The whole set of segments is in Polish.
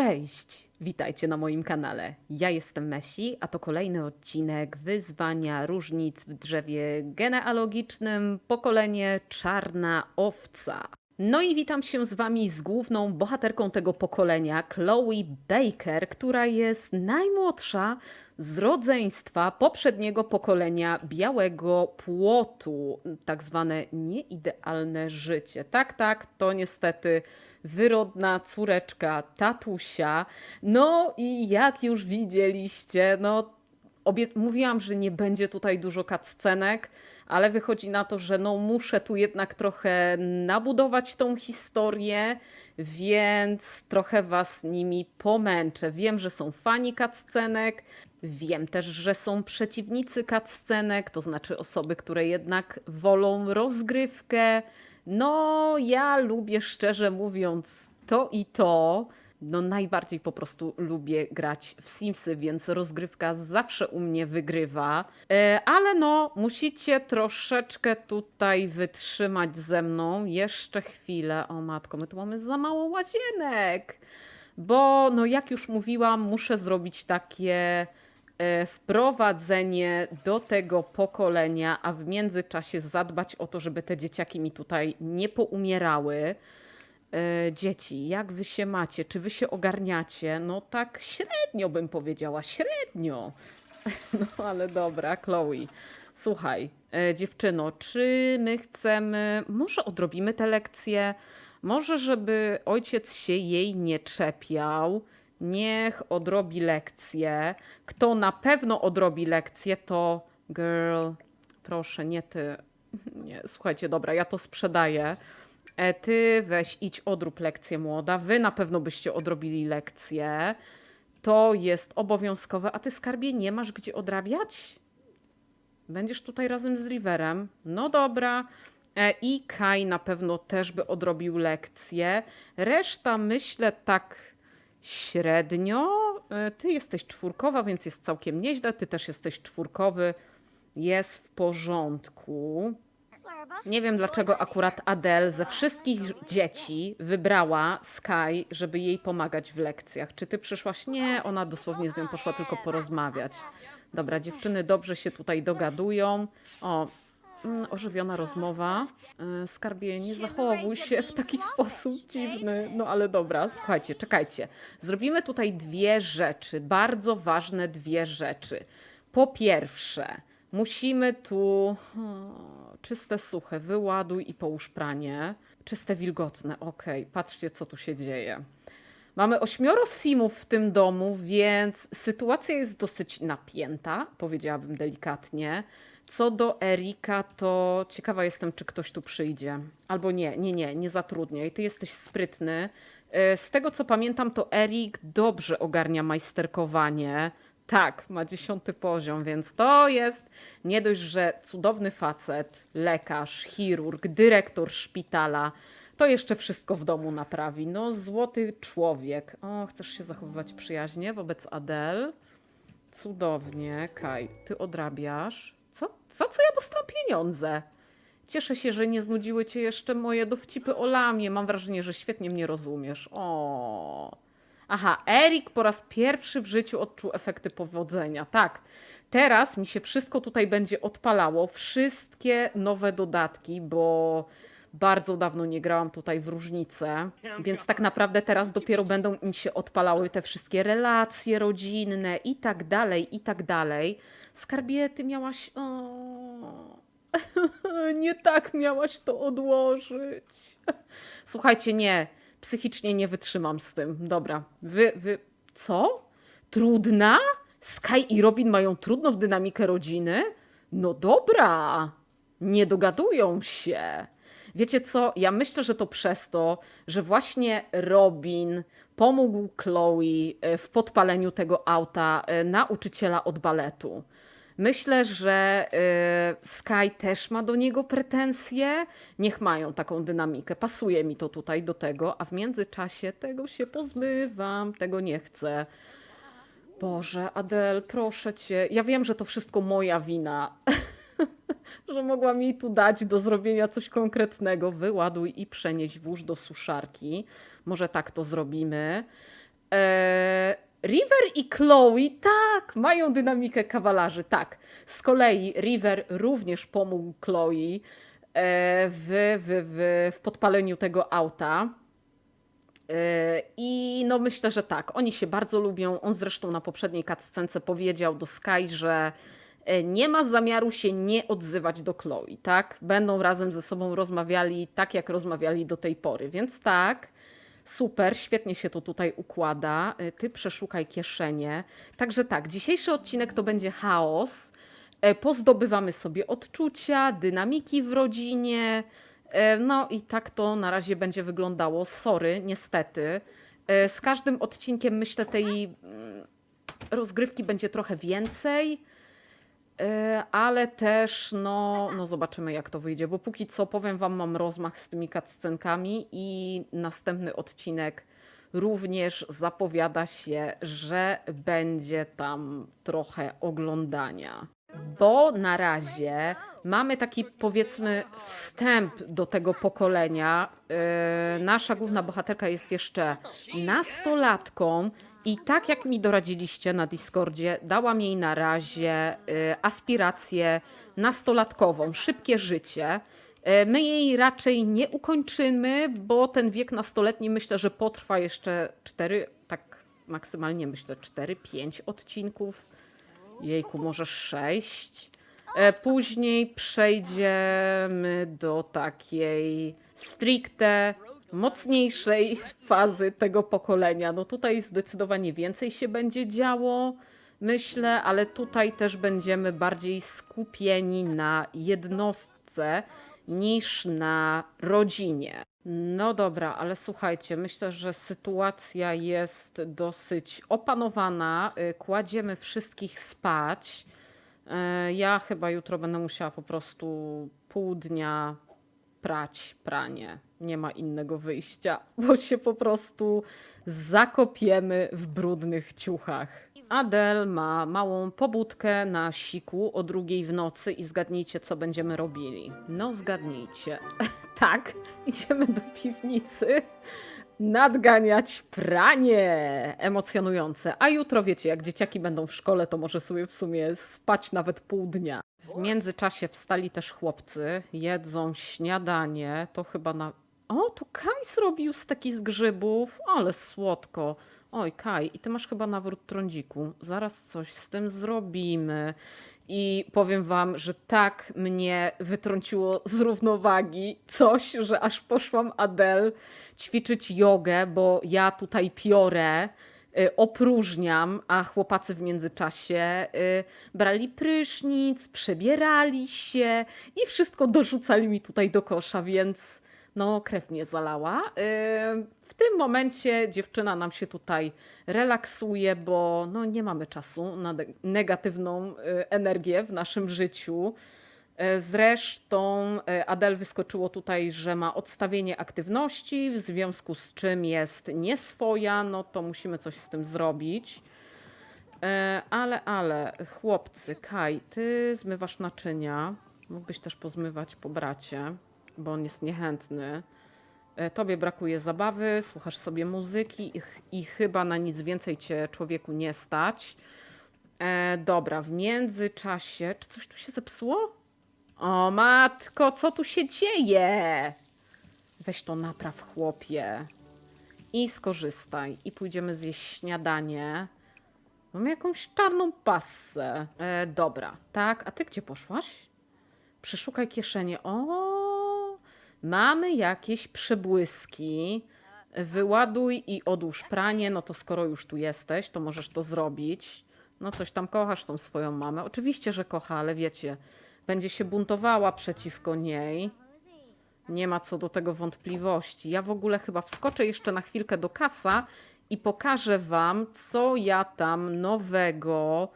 Cześć, witajcie na moim kanale. Ja jestem Messi, a to kolejny odcinek wyzwania różnic w drzewie genealogicznym pokolenie czarna owca. No i witam się z wami z główną bohaterką tego pokolenia, Chloe Baker, która jest najmłodsza z rodzeństwa poprzedniego pokolenia białego płotu, tak zwane nieidealne życie. Tak, tak, to niestety wyrodna córeczka tatusia. No i jak już widzieliście, no mówiłam, że nie będzie tutaj dużo cutscenek, ale wychodzi na to, że no muszę tu jednak trochę nabudować tą historię, więc trochę was nimi pomęczę. Wiem, że są fani cutscenek, wiem też, że są przeciwnicy cutscenek, to znaczy osoby, które jednak wolą rozgrywkę. No, ja lubię szczerze mówiąc to i to. No, najbardziej po prostu lubię grać w Simsy, więc rozgrywka zawsze u mnie wygrywa. E, ale no, musicie troszeczkę tutaj wytrzymać ze mną. Jeszcze chwilę. O matko, my tu mamy za mało łazienek. Bo, no, jak już mówiłam, muszę zrobić takie wprowadzenie do tego pokolenia, a w międzyczasie zadbać o to, żeby te dzieciaki mi tutaj nie poumierały. E, Dzieci, jak wy się macie? Czy wy się ogarniacie? No tak średnio bym powiedziała, średnio. No ale dobra, Chloe. Słuchaj, e, dziewczyno, czy my chcemy, może odrobimy te lekcje? Może, żeby ojciec się jej nie czepiał? Niech odrobi lekcje. Kto na pewno odrobi lekcje, to girl, proszę, nie ty. Nie, słuchajcie, dobra, ja to sprzedaję. E, Ty weź, idź odrób lekcję młoda. Wy na pewno byście odrobili lekcję. To jest obowiązkowe. A ty skarbie nie masz gdzie odrabiać? Będziesz tutaj razem z Riverem. No dobra. E, I Kai na pewno też by odrobił lekcję. Reszta myślę tak średnio. E, Ty jesteś czwórkowa, więc jest całkiem nieźle. Ty też jesteś czwórkowy. Jest w porządku. Nie wiem dlaczego akurat Adele ze wszystkich dzieci wybrała Sky, żeby jej pomagać w lekcjach. Czy ty przyszłaś? Nie, ona dosłownie z nią poszła tylko porozmawiać. Dobra, dziewczyny dobrze się tutaj dogadują. O, ożywiona rozmowa. Y, Skarbie, nie zachowuj się w taki sposób dziwny. No ale dobra, słuchajcie, czekajcie. Zrobimy tutaj dwie rzeczy, bardzo ważne dwie rzeczy. Po pierwsze, musimy tu o, czyste, suche, wyładuj i połóż pranie. Czyste, wilgotne, okej, patrzcie co tu się dzieje. Mamy ośmioro simów w tym domu, więc sytuacja jest dosyć napięta, powiedziałabym delikatnie. Co do Erika, to ciekawa jestem, czy ktoś tu przyjdzie. Albo nie, nie, nie, nie zatrudniaj. Ty jesteś sprytny. E, Z tego co pamiętam, to Erik dobrze ogarnia majsterkowanie. Tak, ma dziesiąty poziom, więc to jest nie dość, że cudowny facet, lekarz, chirurg, dyrektor szpitala, to jeszcze wszystko w domu naprawi. No, złoty człowiek. O, chcesz się zachowywać przyjaźnie wobec Adel? Cudownie. Kaj, ty odrabiasz. Co? Za co ja dostałam pieniądze? Cieszę się, że nie znudziły cię jeszcze moje dowcipy o lamie. Mam wrażenie, że świetnie mnie rozumiesz. O. Aha, Erik po raz pierwszy w życiu odczuł efekty powodzenia. Tak. Teraz mi się wszystko tutaj będzie odpalało. Wszystkie nowe dodatki, bo bardzo dawno nie grałam tutaj w różnicę, więc tak naprawdę teraz dopiero będą im się odpalały te wszystkie relacje rodzinne i tak dalej, i tak dalej. Skarbie, ty miałaś. O... nie tak miałaś to odłożyć. Słuchajcie, nie. Psychicznie nie wytrzymam z tym. Dobra. Wy, wy. Co? Trudna? Sky i Robin mają trudną dynamikę rodziny? No dobra. Nie dogadują się. Wiecie co? Ja myślę, że to przez to, że właśnie Robin pomógł Chloe e, w podpaleniu tego auta e, nauczyciela od baletu. Myślę, że y, Sky też ma do niego pretensje. Niech mają taką dynamikę. Pasuje mi to tutaj do tego, a w międzyczasie tego się pozbywam, tego nie chcę. Boże, Adel, proszę cię. Ja wiem, że to wszystko moja wina. że mogłam jej tu dać do zrobienia coś konkretnego. Wyładuj i przenieś włóż do suszarki. Może tak to zrobimy. E, River i Chloe, tak, mają dynamikę kawalarzy, tak. Z kolei River również pomógł Chloe e, w, w, w, w podpaleniu tego auta. E, I no myślę, że tak, oni się bardzo lubią. On zresztą na poprzedniej cutscence powiedział do Sky, że nie ma zamiaru się nie odzywać do Chloe, tak? Będą razem ze sobą rozmawiali tak, jak rozmawiali do tej pory, więc tak. Super, świetnie się to tutaj układa. E, Ty przeszukaj kieszenie. Także tak, dzisiejszy odcinek to będzie chaos. E, Pozdobywamy sobie odczucia, dynamiki w rodzinie. E, No i tak to na razie będzie wyglądało. Sorry, niestety. E, Z każdym odcinkiem myślę tej mm, rozgrywki będzie trochę więcej. E, Ale też, no, no zobaczymy jak to wyjdzie, bo póki co powiem wam, mam rozmach z tymi cutscenkami i następny odcinek również zapowiada się, że będzie tam trochę oglądania. Bo na razie mamy taki powiedzmy wstęp do tego pokolenia. E, Nasza główna bohaterka jest jeszcze nastolatką i tak jak mi doradziliście na Discordzie, dałam jej na razie y, aspirację nastolatkową, szybkie życie. Y, My jej raczej nie ukończymy, bo ten wiek nastoletni myślę, że potrwa jeszcze 4, tak maksymalnie myślę 4-5 odcinków. Jejku, może 6. Później przejdziemy do takiej stricte mocniejszej fazy tego pokolenia. No tutaj zdecydowanie więcej się będzie działo, myślę, ale tutaj też będziemy bardziej skupieni na jednostce niż na rodzinie. No dobra, ale słuchajcie, myślę, że sytuacja jest dosyć opanowana. Y, Kładziemy wszystkich spać. E, Ja chyba jutro będę musiała po prostu pół dnia prać pranie. Nie ma innego wyjścia, bo się po prostu zakopiemy w brudnych ciuchach. Adel ma małą pobudkę na siku o drugiej w nocy i zgadnijcie, co będziemy robili. No, zgadnijcie. tak, idziemy do piwnicy nadganiać pranie emocjonujące. A jutro wiecie, jak dzieciaki będą w szkole, to może sobie w sumie spać nawet pół dnia. W międzyczasie wstali też chłopcy, jedzą śniadanie, to chyba na... O, to Kaj zrobił steki z grzybów, ale słodko. Oj, Kaj, i ty masz chyba nawrót trądziku. Zaraz coś z tym zrobimy. I powiem wam, że tak mnie wytrąciło z równowagi coś, że aż poszłam Adel ćwiczyć jogę, bo ja tutaj piorę, y, opróżniam, a chłopacy w międzyczasie y, brali prysznic, przebierali się i wszystko dorzucali mi tutaj do kosza, więc no krew mnie zalała. Y, W tym momencie dziewczyna nam się tutaj relaksuje, bo no, nie mamy czasu na negatywną y, energię w naszym życiu. E, Zresztą Adel wyskoczyło tutaj, że ma odstawienie aktywności, w związku z czym jest nieswoja, no to musimy coś z tym zrobić. Ale, ale, chłopcy, Kaj, ty zmywasz naczynia. Mógłbyś też pozmywać po bracie, bo on jest niechętny. E, Tobie brakuje zabawy, słuchasz sobie muzyki i, i chyba na nic więcej cię człowieku nie stać. E, dobra, w międzyczasie. Czy coś tu się zepsuło? O matko, co tu się dzieje? Weź to napraw, chłopie. I skorzystaj. I pójdziemy zjeść śniadanie. Mam jakąś czarną passę. E, dobra, tak. A ty gdzie poszłaś? Przeszukaj kieszenie. O, mamy jakieś przebłyski. Wyładuj i odłóż pranie. No to skoro już tu jesteś, to możesz to zrobić. No coś tam kochasz tą swoją mamę. Oczywiście, że kocha, ale wiecie, będzie się buntowała przeciwko niej. Nie ma co do tego wątpliwości. Ja w ogóle chyba wskoczę jeszcze na chwilkę do kasa i pokażę wam, co ja tam nowego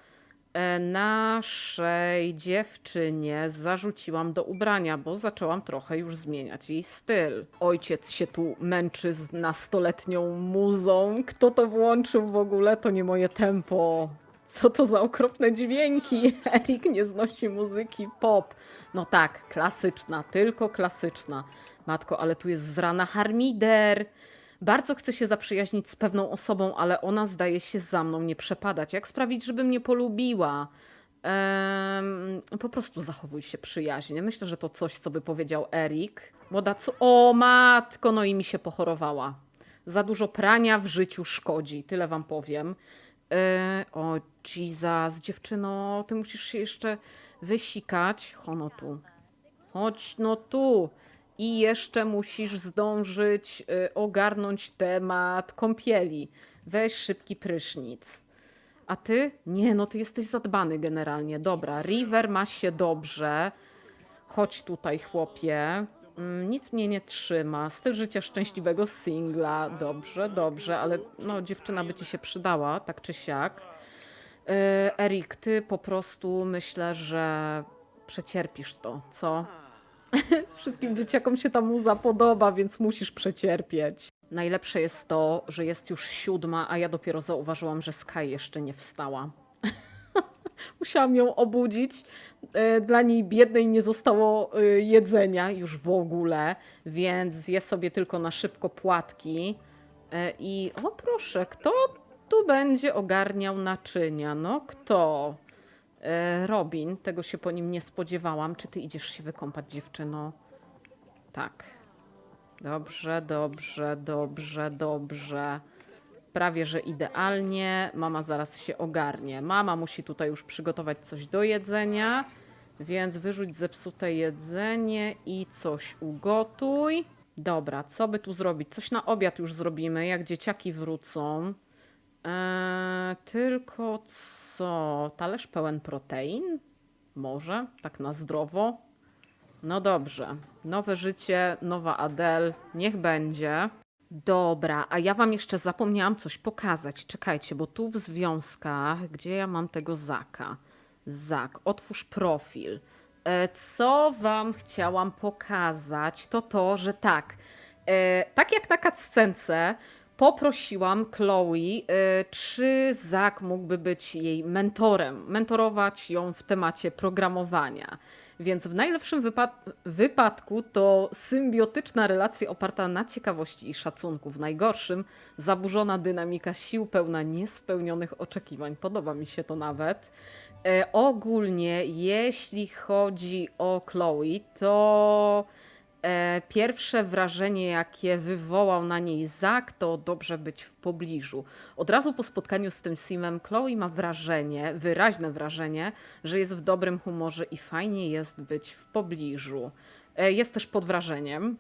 naszej dziewczynie zarzuciłam do ubrania, bo zaczęłam trochę już zmieniać jej styl. Ojciec się tu męczy z nastoletnią muzą. Kto to włączył w ogóle? To nie moje tempo. Co to za okropne dźwięki? Erik nie znosi muzyki pop. No tak, klasyczna, tylko klasyczna. Matko, ale tu jest z rana harmider. Bardzo chcę się zaprzyjaźnić z pewną osobą, ale ona zdaje się za mną nie przepadać. Jak sprawić, żeby mnie polubiła? Em, po prostu zachowuj się przyjaźnie. Myślę, że to coś, co by powiedział Erik. Młoda, co? O matko, no i mi się pochorowała. Za dużo prania w życiu szkodzi, tyle wam powiem. E, o Jesus, dziewczyno, ty musisz się jeszcze wysikać. Hono tu. Chodź no tu. I jeszcze musisz zdążyć y, ogarnąć temat kąpieli. Weź szybki prysznic. A ty? Nie, no ty jesteś zadbany generalnie. Dobra, River ma się dobrze. Chodź tutaj, chłopie. Mm, Nic mnie nie trzyma. Styl życia szczęśliwego singla. Dobrze, dobrze, ale no dziewczyna by ci się przydała, tak czy siak. Yy, Erik, ty po prostu myślę, że przecierpisz to, co? Wszystkim dzieciakom się ta muza podoba, więc musisz przecierpieć. Najlepsze jest to, że jest już siódma, a ja dopiero zauważyłam, że Sky jeszcze nie wstała. Musiałam ją obudzić. E, Dla niej biednej nie zostało e, jedzenia już w ogóle, więc je sobie tylko na szybko płatki. E, I o proszę, kto tu będzie ogarniał naczynia? No kto? E, Robin, tego się po nim nie spodziewałam. Czy ty idziesz się wykąpać, dziewczyno? Tak. Dobrze, dobrze, dobrze, dobrze. Prawie, że idealnie. Mama zaraz się ogarnie. Mama musi tutaj już przygotować coś do jedzenia, więc wyrzuć zepsute jedzenie i coś ugotuj. Dobra, co by tu zrobić? Coś na obiad już zrobimy, jak dzieciaki wrócą. Eee, tylko co? Talerz pełen protein? Może? Tak na zdrowo? No dobrze. Nowe życie, nowa Adel. Niech będzie. Dobra, a ja wam jeszcze zapomniałam coś pokazać. Czekajcie, bo tu w związkach, gdzie ja mam tego Zaka? Zak, otwórz profil. E, Co wam chciałam pokazać, to to, że tak, e, tak jak na cutscence, poprosiłam Chloe, e, czy Zak mógłby być jej mentorem, mentorować ją w temacie programowania. Więc w najlepszym wypad- wypadku to symbiotyczna relacja oparta na ciekawości i szacunku. W najgorszym zaburzona dynamika sił pełna niespełnionych oczekiwań. Podoba mi się to nawet. E, ogólnie, jeśli chodzi o Chloe, to pierwsze wrażenie, jakie wywołał na niej Zak, to dobrze być w pobliżu. Od razu po spotkaniu z tym Simem, Chloe ma wrażenie, wyraźne wrażenie, że jest w dobrym humorze i fajnie jest być w pobliżu. E, jest też pod wrażeniem.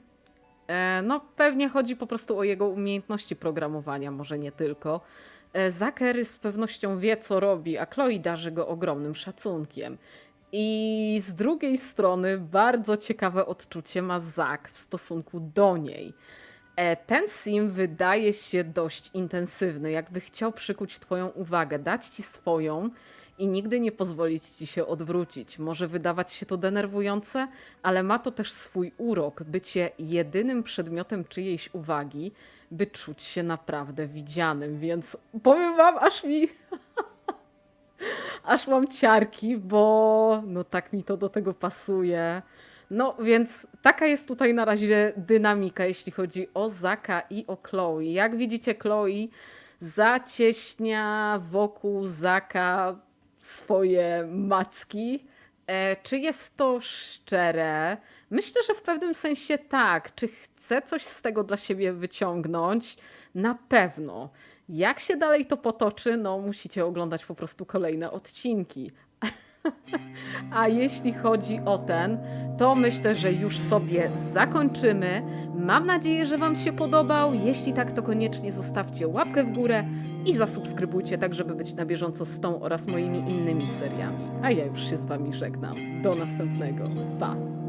E, no, pewnie chodzi po prostu o jego umiejętności programowania, może nie tylko. E, Zaker z pewnością wie, co robi, a Chloe darzy go ogromnym szacunkiem. I z drugiej strony bardzo ciekawe odczucie ma Zak w stosunku do niej. E, Ten sim wydaje się dość intensywny, jakby chciał przykuć Twoją uwagę, dać Ci swoją i nigdy nie pozwolić Ci się odwrócić. Może wydawać się to denerwujące, ale ma to też swój urok bycie jedynym przedmiotem czyjejś uwagi, by czuć się naprawdę widzianym. Więc powiem Wam, aż mi aż mam ciarki, bo no tak mi to do tego pasuje. No więc taka jest tutaj na razie dynamika, jeśli chodzi o Zaka i o Chloe. Jak widzicie, Chloe zacieśnia wokół Zaka swoje macki. E, czy jest to szczere? Myślę, że w pewnym sensie tak. Czy chce coś z tego dla siebie wyciągnąć? Na pewno. Jak się dalej to potoczy, no musicie oglądać po prostu kolejne odcinki. A jeśli chodzi o ten, to myślę, że już sobie zakończymy. Mam nadzieję, że Wam się podobał. Jeśli tak, to koniecznie zostawcie łapkę w górę i zasubskrybujcie, tak żeby być na bieżąco z tą oraz moimi innymi seriami. A ja już się z Wami żegnam. Do następnego. Pa!